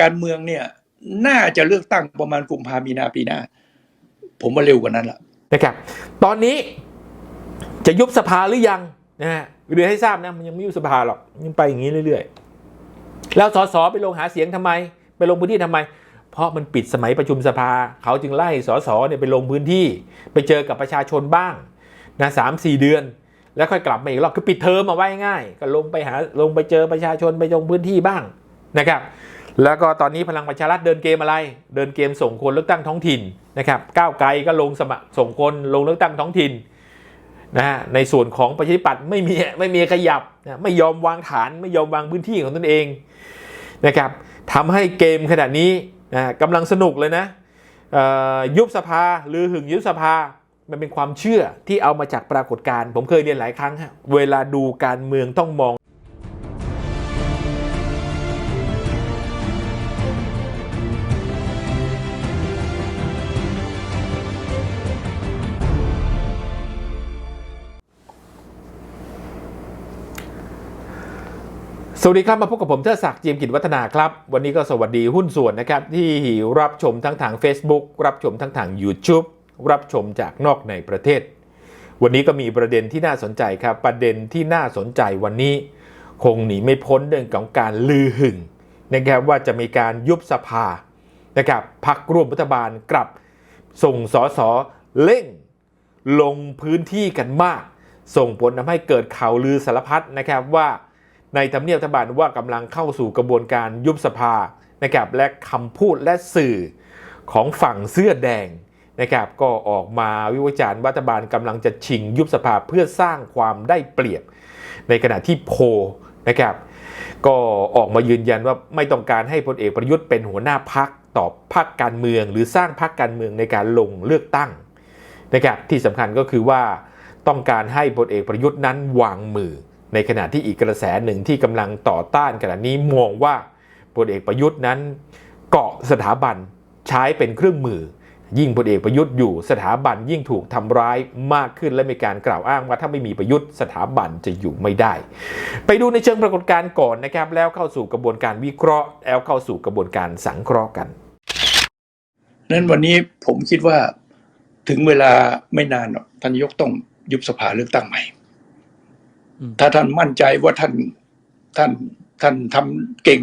การเมืองเนี่ยน่าจะเลือกตั้งประมาณกุมภามีนาปีหน้า ผมว่าเร็วกว่านั้นละนะครับ ตอนนี้จะยุบสภาหรือยังนะฮะเรียนให้ทราบนะมันยังไม่ยุบสภาหรอกยังไปอย่างนี้เรื่อยๆ แล้วสสไปลงหาเสียงทำไม ไปลงพื้นที่ทำไม เพราะมันปิดสมัยประชุมสภา เขาจึงไล่สสเนี่ยไปลงพื้นที่ ไปเจอกับประชาชนบ้างนะสามสี่เดือน แล้วค่อยกลับมาอีกรอบคือปิดเทอมมาไว้ง่าย ก็ลงไปหาลงไปเจอประชาชนไปลงพื้นที่บ้างนะครับ แล้วก็ตอนนี้พลังประชารัฐเดินเกมอะไร เดินเกมส่งคนเลือกตั้งท้องถิ่นนะครับก้าวไกลก็ลงสมัครส่งคนลงเลือกตั้งท้องถิ่นนะฮะในส่วนของประชาธิปัตย์ไม่มีไม่มีขยับนะไม่ยอมวางฐานไม่ยอมวางพื้นที่ของตนเองนะครับทำให้เกมขนาดนี้นะกำลังสนุกเลยนะยุบสภาหรือหึงยุบสภามันเป็นความเชื่อที่เอามาจากปรากฏการณ์ผมเคยเรียนหลายครั้งฮะเวลาดูการเมืองต้องมอง สวัสดีครับ มาพบกับผมเทิดศักดิ์จีมกิจวัฒนาครับ วันนี้ก็สวัสดีหุ้นส่วนนะครับ ที่รับชมทั้งทาง Facebook รับชมทั้งทาง YouTube รับชมจากนอกในประเทศ วันนี้ก็มีประเด็นที่น่าสนใจครับ ประเด็นที่น่าสนใจวันนี้ คงหนีไม่พ้นเรื่องของการลือหึงนะครับว่าจะมีการยุบสภานะครับพักร่วมรัฐบาลกลับส่งสอสอเร่งลงพื้นที่กันมาก ส่งผลทำให้เกิดข่าวลือสารพัดนะครับว่า ในทำเนียบรัฐบาลว่ากำลังเข้าสู่กระบวนการยุบสภานะครับและคำพูดและสื่อของฝั่งเสื้อแดงนะครับก็ออกมาวิจารณ์ว่ารัฐบาลกำลังจะชิงยุบสภาเพื่อสร้างความได้เปรียบ ในขณะที่โพนะครับก็ออกมายืนยันว่าไม่ต้องการให้พลเอกประยุทธ์เป็นหัวหน้าพักต่อพักการเมือง หรือสร้างพักการเมืองในการลงเลือกตั้งนะครับที่สำคัญก็คือว่าต้องการให้พลเอกประยุทธ์นั้นวางมือ ในขณะที่อีกกระแสหนึ่งที่กำลังต่อต้านขณะนี้มองว่าพลเอกประยุทธ์นั้น เกาะสถาบันใช้เป็นเครื่องมือ ยิ่งพลเอกประยุทธ์อยู่สถาบันยิ่งถูกทำร้ายมากขึ้นและมีการกล่าวอ้างว่าถ้าไม่มีประยุทธ์สถาบันจะอยู่ไม่ได้ ไปดูในเชิงปรากฏการณ์ก่อนนะครับ แล้วเข้าสู่กระบวนการวิเคราะห์ แล้วเข้าสู่กระบวนการสังเคราะห์กันนั้นวันนี้ผมคิดว่าถึงเวลาไม่นานหรอกท่านนายกต้องยุบสภาเลือกตั้งใหม่ ถ้าท่านมั่นใจว่าท่านท่านท่านทำเก่ง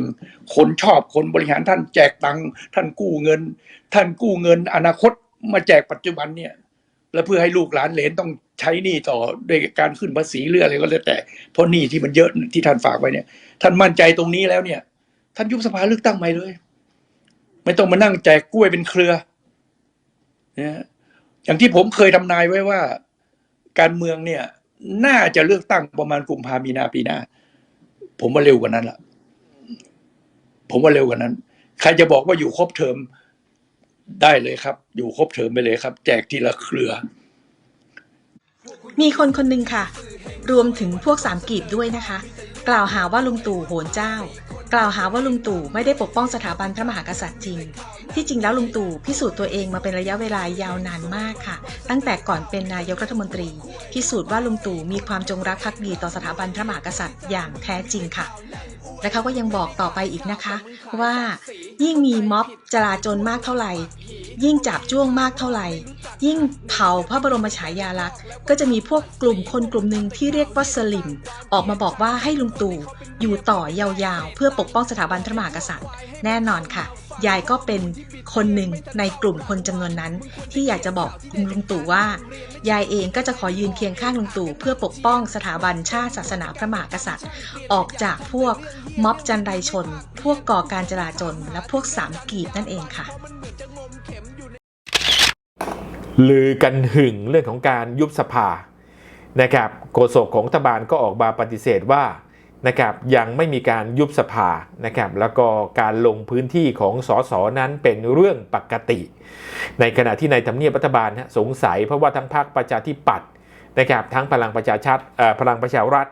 คนชอบคนบริหารท่านแจกตังค์ท่านกู้เงิน ท่านกู้เงิน อนาคตมาแจกปัจจุบันเนี่ย แล้วเพื่อให้ลูกหลานเหลนต้องใช้หนี้ต่อด้วยการขึ้นภาษีเรื่องอะไรก็แล้วแต่ เพราะหนี้ที่มันเยอะที่ท่านฝากไว้เนี่ย ท่านมั่นใจตรงนี้แล้วเนี่ย ท่านยุบสภาเลือกตั้งใหม่เลย ไม่ต้องมานั่งแจกกล้วยเป็นเครือนะอย่างที่ผมเคยทำนายไว้ว่า การเมืองเนี่ย น่าจะเลือกตั้งประมาณกุมภามีนาปีหน้า ผมว่าเร็วกว่านั้นละผมว่าเร็วกว่านั้น ใครจะบอกว่าอยู่ครบเทอมได้เลยครับ อยู่ครบเทอมไปเลยครับ แจกทีละเครือ มีคนคนหนึ่งค่ะ รวมถึงพวกสามกีบด้วยนะคะ กล่าวหาว่าลุงตู่โหนเจ้า กล่าวหาว่าลุงตู่ไม่ได้ปกป้องสถาบันพระมหากษัตริย์จริง ที่จริงแล้วลุงตู่พิสูจน์ตัวเองมาเป็นระยะเวลายาวนานมากค่ะ ตั้งแต่ก่อนเป็นนายกรัฐมนตรี พิสูจน์ว่าลุงตู่มีความจงรักภักดีต่อสถาบันพระมหากษัตริย์อย่างแท้จริงค่ะ และเขาก็ยังบอกต่อไปอีกนะคะ ว่ายิ่งมีม็อบจลาจลมากเท่าไหร่ ยิ่งจับจ้วงมากเท่าไหร่ ยิ่งเผาพระบรมฉายาลักษณ์ก็จะมีพวกกลุ่มคนกลุ่มหนึ่งที่เรียกว่าสลิม ออกมาบอกว่าให้ลุงตู่อยู่ต่อยาวๆ เพื่อปกป้องสถาบันพระมหากษัตริย์ แน่นอนค่ะ ยายก็เป็นคนหนึ่งในกลุ่มคนจำนวนนั้น ที่อยากจะบอกลุงตู่ว่า ยายเองก็จะขอยืนเคียงข้างลุงตู่เพื่อปกป้องสถาบันชาติศาสนาพระมหากษัตริย์ ออกจากพวกม็อบจันไรชน พวกก่อการจลาจลและพวกสามกีบนั่นเองค่ะลือกันหึงเรื่องของการยุบสภานะครับโฆษกของรัฐบาลก็ออกมาปฏิเสธว่า นะครับยังไม่มีการยุบสภานะครับแล้วก็การลงพื้นที่ของสสนั้นเป็นเรื่องปกติ ในขณะที่ในทำเนียบรัฐบาลสงสัยเพราะว่าทั้งพรรคประชาธิปัตย์นะครับทั้งพลังประชาชาติพลังประชารัฐ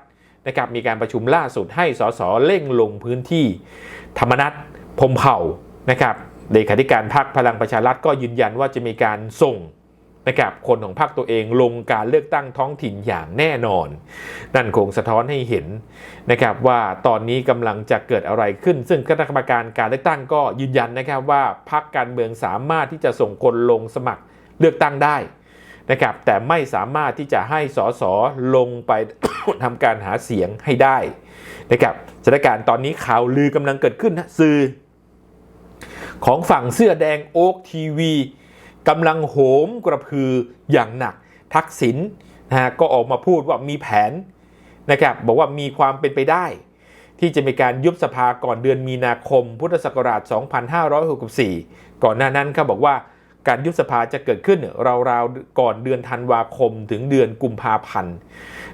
นะครับมีการประชุมล่าสุดให้สสเร่งลงพื้นที่ ธรรมนัฐพมเผ่านะครับเลขาธิการพรรคพลังประชารัฐก็ยืนยันว่าจะมีการส่ง นะครับคนของพรรคตัวเองลงการเลือกตั้งท้องถิ่นอย่างแน่นอน นั่นคงสะท้อนให้เห็นนะครับว่าตอนนี้กำลังจะเกิดอะไรขึ้น ซึ่งคณะกรรมการการเลือกตั้งก็ยืนยันนะครับว่าพรรคการเมืองสามารถที่จะส่งคนลงสมัครเลือกตั้งได้นะครับแต่ไม่สามารถที่จะให้สสลงไปทำการหาเสียงให้ได้นะครับสถานการณ์ตอนนี้ข่าวลือกำลังเกิดขึ้นนะสื่อของฝั่งเสื้อแดงโอ๊กทีวี กำลังโหมกระพืออย่างหนัก ทักษิณนะฮะก็ออกมาพูดว่ามีแผนนะครับบอกว่ามีความเป็นไปได้ ที่จะมีการยุบสภาก่อนเดือนมีนาคม พุทธศักราช 2564 ก่อนหน้านั้นเขาบอกว่า การยุบสภาจะเกิดขึ้นราวๆก่อนเดือนธันวาคมถึงเดือนกุมภาพันธ์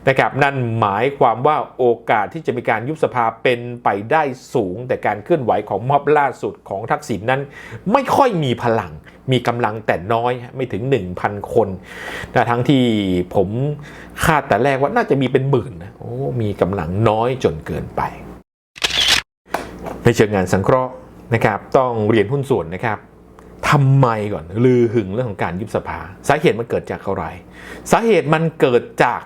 นะครับนั่นหมายความว่าโอกาสที่จะมีการยุบสภาเป็นไปได้สูง แต่การเคลื่อนไหวของม็อบล่าสุดของทักษิณนนั้น ไม่ค่อยมีพลัง มีกำลังแต่น้อยไม่ถึง 1,000 คนนะทั้งที่ผมคาดแต่แรกว่าน่าจะมีเป็นหมื่นนะโอ้มีกำลังน้อยจนเกินไป ในเชิงงานสังเคราะห์นะครับต้องเรียนหุ้นส่วนนะครับ ทำไมก่อนลือหึงเรื่องของการยุบสภา สาเหตุมันเกิดจากอะไร สาเหตุมันเกิดจาก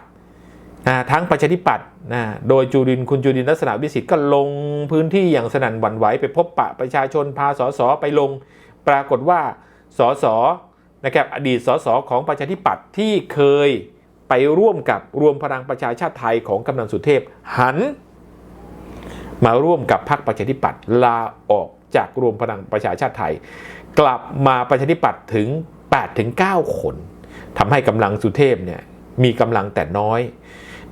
นะทั้งประชาธิปัตย์นะโดยจุรินคุณจุรินลักษณะวิสิทธิ์ก็ลงพื้นที่อย่างสนั่นหวั่นไหวไปพบปะประชาชนพาสสไปลง ปรากฏว่าสสนะครับอดีตสสของประชาธิปัตย์ที่เคยไปร่วมกับรวมพลังประชาชาติไทยของกำนันสุเทพหัน มาร่วมกับพรรคประชาธิปัตย์ลาออกจากรวมพลังประชาชาติไทย กลับมาประชาธิปัตย์ถึง8-9คนทำให้กำลังสุเทพเนี่ยมีกำลังแต่น้อย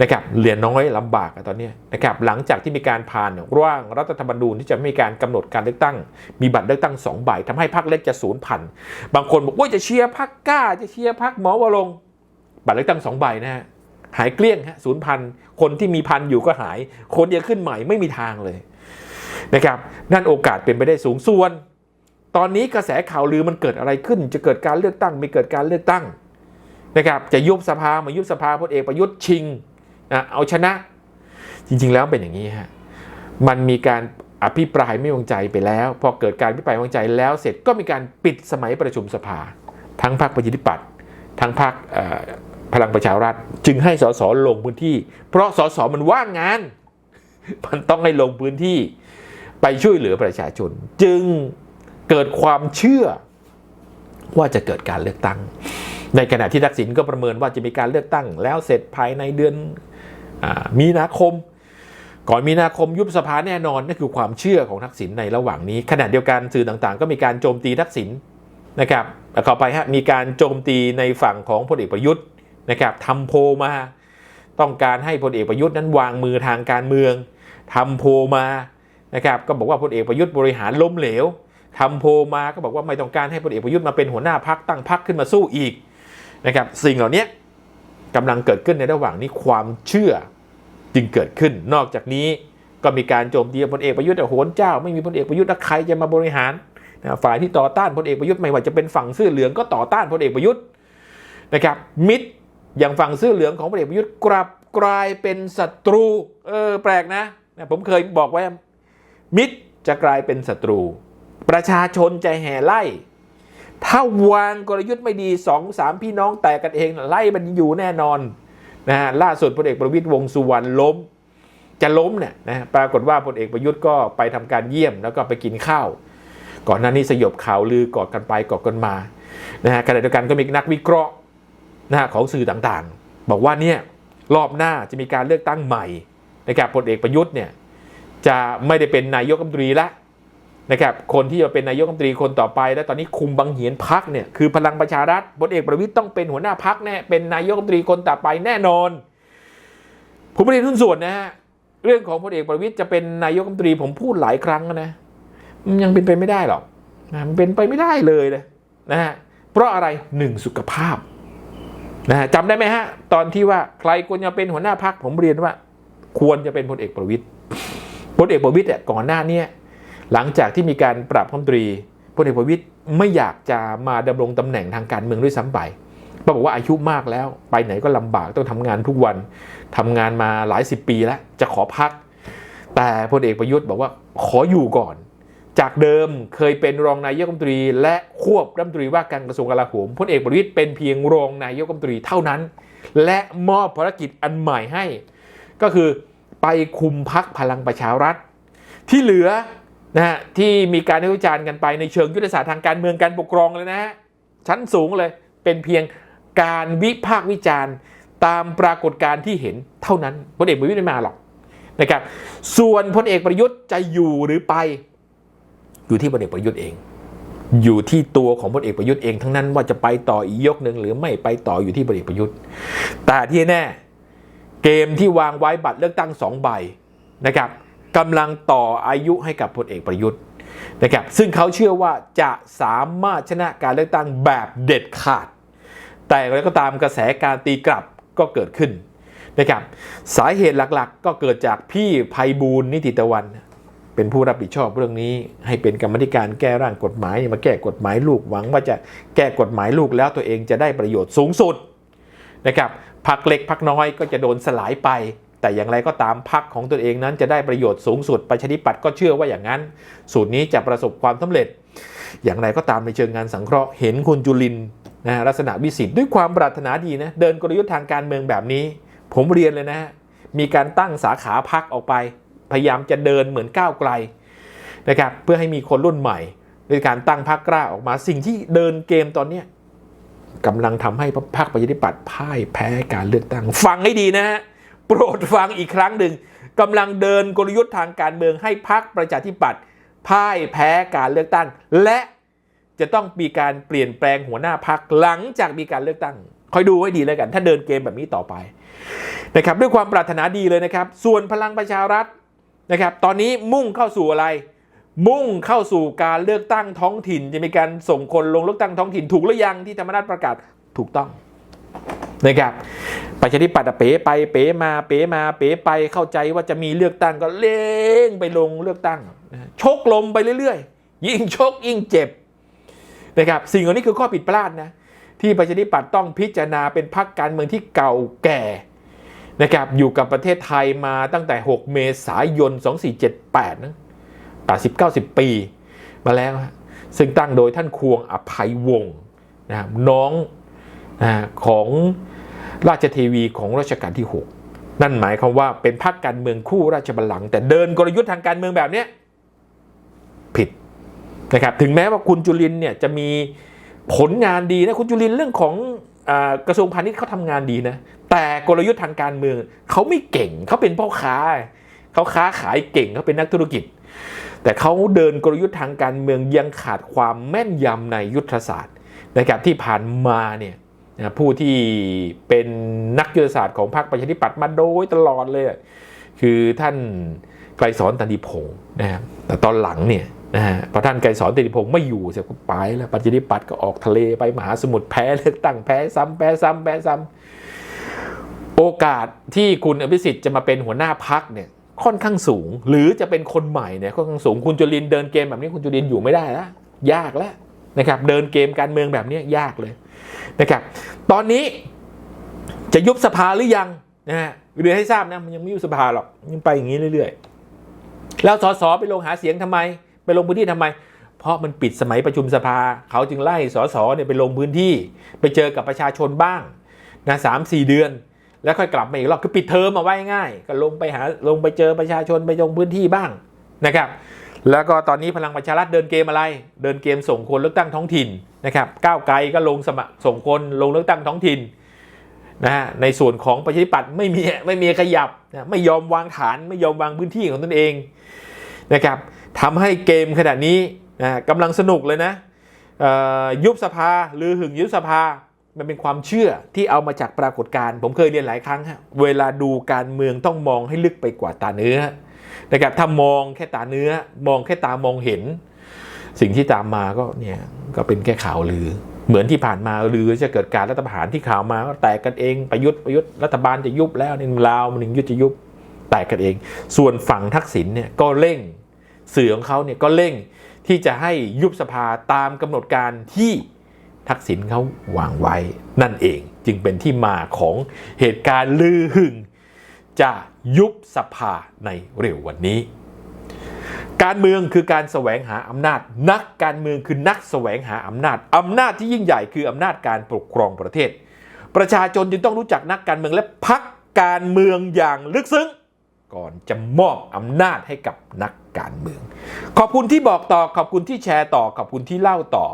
นะครับเหลือน้อยลำบากตอนนี้นะครับหลังจากที่มีการผ่านร่างรัฐธรรมนูญที่จะไม่มีการกำหนดการเลือกตั้ง มีบัตรเลือกตั้งสองใบทำให้พรรคเล็กจะสูญพันธ์บางคนบอกว่าจะเชียร์พรรคกล้า จะเชียร์พรรคหมอวรงบัตรเลือกตั้งสองใบนะฮะหายเกลี้ยงฮะศูนย์พันคนที่มีพันอยู่ก็หาย คนจะขึ้นใหม่ไม่มีทางเลยนะครับนั่นโอกาสเป็นไปได้สูงส่วน ตอนนี้กระแสข่าวลือมันเกิดอะไรขึ้น จะเกิดการเลือกตั้งไม่เกิดการเลือกตั้งนะครับจะยุบสภามายุบสภาพลเอกประยุทธ์ชิงนะเอาชนะ จริงๆแล้วเป็นอย่างนี้ฮะมันมีการอภิปรายไม่วางใจไปแล้ว พอเกิดการอภิปรายไม่วางใจแล้วเสร็จก็มีการปิดสมัยประชุมสภา ทั้งพรรคประชาธิปัตย์ทั้งพรรคพลังประชารัฐ จึงให้สสลงพื้นที่ เพราะสสมันว่างงาน มันต้องให้ลงพื้นที่ไปช่วยเหลือประชาชน จึง เกิดความเชื่อว่าจะเกิดการเลือกตั้ง ในขณะที่ทักษิณก็ประเมินว่าจะมีการเลือกตั้ง แล้วเสร็จภายในเดือนอมีนาคม ก่อนมีนาคมยุบสภาแน่นอนนั่นคือความเชื่อของทักษิณในระหว่างนี้ขณะเดียวกันสื่อต่างๆ ก็มีการโจมตีทักษิณนะครับแล้วเข้าไปฮะมีการโจมตีในฝั่งของพลเอกประยุทธ์นะครับทำโพมา ต้องการให้พลเอกประยุทธ์นั้นวางมือทางการเมืองทำโพมานะครับก็บอกว่าพลเอกประยุทธ์บริหารล้มเหลว ทำโพลมาก็บอกว่าไม่ต้องการให้พลเอกประยุทธ์มาเป็นหัวหน้าพักตั้งพักขึ้นมาสู้อีกนะครับสิ่งเหล่านี้กำลังเกิดขึ้นในระหว่างนี้ความเชื่อจึงเกิดขึ้น นอกจากนี้ก็มีการโจมตีพลเอกประยุทธ์โหนเจ้า ไม่มีพลเอกประยุทธ์แล้วใครจะมาบริหารนะฝ่ายที่ต่อต้านพลเอกประยุทธ์ไม่ว่าจะเป็นฝั่งเสื้อเหลืองก็ต่อต้านพลเอกประยุทธ์นะครับมิตรอย่างฝั่งเสื้อเหลืองของพลเอกประยุทธ์กลับกลายเป็นศัตรูเออแปลกนะนะผมเคยบอกไว้มิตรจะกลายเป็นศัตรู ประชาชนจะแห่ไล่ ถ้าวางกลยุทธ์ไม่ดีสองสามพี่น้องแตกกันเองไล่มันอยู่แน่นอนนะฮะล่าสุดพลเอกประวิตยวงสุวรรณล้ม จะล้มเนี่ยนะปรากฏว่าพลเอกประยุทธ์ก็ไปทำการเยี่ยมแล้วก็ไปกินข้าว ก่อนหน้านี้สยบข่าวลือกอดกันไปกอดกันมานะฮะขณะเดียวกันก็มีนักวิเคราะห์นะฮะของสื่อต่างๆ บอกว่าเนี่ยรอบหน้าจะมีการเลือกตั้งใหม่นะครับพลเอกประยุทธ์เนี่ยจะไม่ได้เป็นนายกรัฐมนตรีแล้ว นะครับคนที่จะเป็นนายกรัฐมนตรีคนต่อไป และตอนนี้คุมบังเหียนพักเนี่ยคือพลังประชารัฐพลเอกประวิตยต้องเป็นหัวหน้าพักแน่เป็นนายกรัฐมนตรีคนต่อไปแน่นอน ผมไม่ได้ทุนส่วนนะฮะเรื่องของพลเอกประวิตยจะเป็นนายกรัฐมนตรีผมพูดหลายครั้งนะมันยังเป็นไปไม่ได้หรอกนะมันเป็นไปไม่ได้เลยเลยนะฮะเพราะอะไรหนึ่งสุขภาพนะฮะจำได้ไหมฮะตอนที่ว่าใครควรจะเป็นหัวหน้าพักผมเรียนว่า ควรจะเป็นพลเอกประวิตยพลเอกประวิตยเนี่ยก่อนหน้าเนี้ หลังจากที่มีการปรับรัฐมตรีพลเอกประวิตยไม่อยากจะมาดำรงตำแหน่งทางการเมืองด้วยซ้ำไปเพระบอกว่าอายุมากแล้ว ไปไหนก็ลำบากต้องทำงานทุกวันทำงานมาหลายสิบปีแล้ว จะขอพัก แต่พลเอกประยุทธ์บอกว่าขออยู่ก่อน จากเดิมเคยเป็นรองนายกรัฐมนตรี และควบรัฐมนตรีว่าการกระทรวงกลาโหมพลเอกประวิตยเป็นเพียงรองนายกรัฐมนตรีเท่านั้น และมอบภารกิจอันใหม่ให้ ก็คือไปคุมพักพลังประชารัฐ ที่เหลือ นะฮะที่มีการวิจารณ์กันไปในเชิงยุทธศาสตร์ทางการเมืองการปกครองเลยนะฮะชั้นสูงเลยเป็นเพียงการวิพากษ์วิจารณ์ตามปรากฏการณ์ที่เห็นเท่านั้นพลเอกประวิตยไม่มาหรอกนะครับ ส่วนพลเอกประยุทธ์จะอยู่หรือไป อยู่ที่พลเอกประยุทธ์เอง อยู่ที่ตัวของพลเอกประยุทธ์เองทั้งนั้นว่าจะไปต่ออีกยกหนึ่งหรือไม่ไปต่ออยู่ที่พลเอกประยุทธ์ แต่ที่แน่เกมที่วางไว้บัตรเลือกตั้งสองใบนะครับ กำลังต่ออายุให้กับพลเอกประยุทธ์นะครับซึ่งเขาเชื่อว่าจะสามารถชนะการเลือกตั้งแบบเด็ดขาด แต่อะไรก็ตามกระแสการตีกลับก็เกิดขึ้นนะครับสาเหตุหลักๆ ก็เกิดจากพี่ภัยบูลนิติตะวัน เป็นผู้รับผิดชอบเรื่องนี้ ให้เป็นกรรมธิการแก้ร่างกฎหมายมาแก้กฎหมายลูกหวังว่าจะแก้กฎหมายลูกแล้วตัวเองจะได้ประโยชน์สูงสุดนะครับพักเล็กพักน้อยก็จะโดนสลายไป แต่อย่างไรก็ตามพักของตัวเองนั้นจะได้ประโยชน์สูงสุดประชาธิปัตย์ก็เชื่อว่าอย่างนั้น สูตรนี้จะประสบความสำเร็จ อย่างไรก็ตามในเชิงงานสังเคราะห์เห็นคุณจุลินนะลักษณะวิสิทธิ์ด้วยความปรารถนาดีนะเดินกลยุทธ์ทางการเมืองแบบนี้ ผมเรียนเลยนะฮะมีการตั้งสาขาพักออกไป พยายามจะเดินเหมือนก้าวไกลนะครับเพื่อให้มีคนรุ่นใหม่ด้วยการตั้งพรรคกล้าออกมา สิ่งที่เดินเกมตอนนี้กำลังทำให้พรรคประชาธิปัตย์พ่ายแพ้การเลือกตั้งฟังให้ดีนะฮะ โปรดฟังอีกครั้งหนึ่งกำลังเดินกลยุทธ์ทางการเมืองให้พรรคประชาธิปัตย์พ่ายแพ้การเลือกตั้ง และจะต้องมีการเปลี่ยนแปลงหัวหน้าพรรคหลังจากมีการเลือกตั้ง คอยดูไว้ดีแล้วกัน ถ้าเดินเกมแบบนี้ต่อไปนะครับด้วยความปรารถนาดีเลยนะครับ ส่วนพลังประชารัฐนะครับ ตอนนี้มุ่งเข้าสู่อะไร มุ่งเข้าสู่การเลือกตั้งท้องถิ่น จะมีการส่งคนลงเลือกตั้งท้องถิ่นถูกหรือยังที่ธรรมนัฐประกาศถูกต้อง นะครับประชาธิปัตย์เป๋ไปเป๋มาเป๋มาเป๋ไปเข้าใจว่าจะมีเลือกตั้งก็เล่งไปลงเลือกตั้ง ชกลมไปเรื่อยๆ ยิ่งชกยิ่งเจ็บนะครับสิ่งเหล่านี้คือข้อผิดพลาดนะที่ประชาธิปัตย์ต้องพิจารณาเป็นพรรคการเมืองที่เก่าแก่นะครับอยู่กับประเทศไทยมาตั้งแต่ 6 เมษายน 2478นะ80-90 ปี มาแล้ว ซึ่งตั้งโดยท่านควงอภัยวงศ์นะครับน้องนะของ ราชเทวีของรัชกาลที่ 6 นั่นหมายความว่าเป็นพรรคการเมืองคู่ราชบัลลังก์แต่เดินกลยุทธ์ทางการเมืองแบบนี้ผิดนะครับถึงแม้ว่าคุณจุลินเนี่ยจะมีผลงานดีนะคุณจุลินเรื่องของอกระทรวงพาณิชย์เขาทำงานดีนะแต่กลยุทธ์ทางการเมืองเขาไม่เก่งเขาเป็นพ่อค้าเขาค้าขายเก่งเขาเป็นนักธุรกิจ แต่เขาเดินกลยุทธ์ทางการเมืองยังขาดความแม่นยำในยุทธศาสตร์นะครับที่ผ่านมาเนี่ย ผู้ที่เป็นนักยุทธศาสตร์ของพรรคประชาธิปัตย์มาโดยตลอดเลย คือท่านไกรสอนตันติพงศ์นะครับแต่ตอนหลังเนี่ยนะฮะพอท่านไกรสอนตันติพงศ์ไม่อยู่เสร็จก็ไปแล้วประชาธิปัตย์ก็ออกทะเลไปมหาสมุทรแพ้เลือกตั้งแพ้ซ้ำแพ้ซ้ำแพ้ซ้ำโอกาสที่คุณอภิสิทธิ์จะมาเป็นหัวหน้าพักเนี่ยค่อนข้างสูง หรือจะเป็นคนใหม่เนี่ยค่อนข้างสูงคุณจุลินเดินเกมแบบนี้คุณจุลินอยู่ไม่ได้แล้วยากแล้วนะครับเดินเกมการเมืองแบบนี้ยากเลย นะครับ ตอนนี้จะยุบสภาหรือยังนะฮะเรียนให้ทราบนะมันยังไม่ยุบสภาหรอกยังไปอย่างนี้เรื่อยๆ แล้วสสไปลงหาเสียงทำไม ไปลงพื้นที่ทำไม เพราะมันปิดสมัยประชุมสภา เขาจึงไล่สสเนี่ยไปลงพื้นที่ ไปเจอกับประชาชนบ้างนะสามสี่เดือน แล้วค่อยกลับมาอีกรอบคือปิดเทอมมาไว้ง่าย ก็ลงไปหาลงไปเจอประชาชนไปลงพื้นที่บ้างนะครับ แล้วก็ตอนนี้พลังประชารัฐเดินเกมอะไร เดินเกมส่งคนเลือกตั้งท้องถิ่นนะครับ ก้าวไกลก็ลงสมัครส่งคนลงเลือกตั้งท้องถิ่นนะฮะ ในส่วนของประชาธิปัตย์ไม่มีไม่มีขยับนะไม่ยอมวางฐานไม่ยอมวางพื้นที่ของตนเองนะครับทำให้เกมขนาดนี้นะกำลังสนุกเลยนะยุบสภาหรือหึงยุบสภามันเป็นความเชื่อที่เอามาจากปรากฏการณ์ผมเคยเรียนหลายครั้งฮะเวลาดูการเมืองต้องมองให้ลึกไปกว่าตาเนื้อ นะครับถ้ามองแค่ตาเนื้อมองแค่ตามองเห็น สิ่งที่ตามมาก็เนี่ยก็เป็นแค่ข่าวลือ เหมือนที่ผ่านมาลือจะเกิดการรัฐประหารที่ข่าวมาก็แตกกันเองประยุทธ์ประยุทธ์รัฐบาลจะยุบแล้วนี่ลาวมันถึงยุทธจะยุบแตกกันเอง ส่วนฝั่งทักษิณเนี่ยก็เร่งสื่อของเขาเนี่ยก็เร่งที่จะให้ยุบสภาตามกำหนดการที่ทักษิณเขาวางไว้นั่นเองจึงเป็นที่มาของเหตุการณ์ลือหึงจะ ยุบสภาในเร็ววันนี้ การเมืองคือการแสวงหาอำนาจ นักการเมืองคือนักแสวงหาอำนาจอำนาจที่ยิ่งใหญ่คืออำนาจการปกครองประเทศ ประชาชนจึงต้องรู้จักนักการเมืองและพักการเมืองอย่างลึกซึ้งก่อนจะมอบอำนาจให้กับนักการเมือง ขอบคุณที่บอกต่อ ขอบคุณที่แชร์ต่อ ขอบคุณที่เล่าต่อ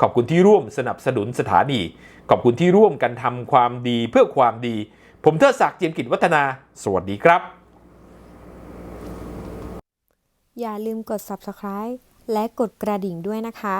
ขอบคุณที่ร่วมสนับสนุนสถานี ขอบคุณที่ร่วมกันทำความดีเพื่อความดี ผมเทิดศักดิ์เจียมกิจวัฒนา สวัสดีครับ อย่าลืมกด subscribe และกดกระดิ่งด้วยนะคะ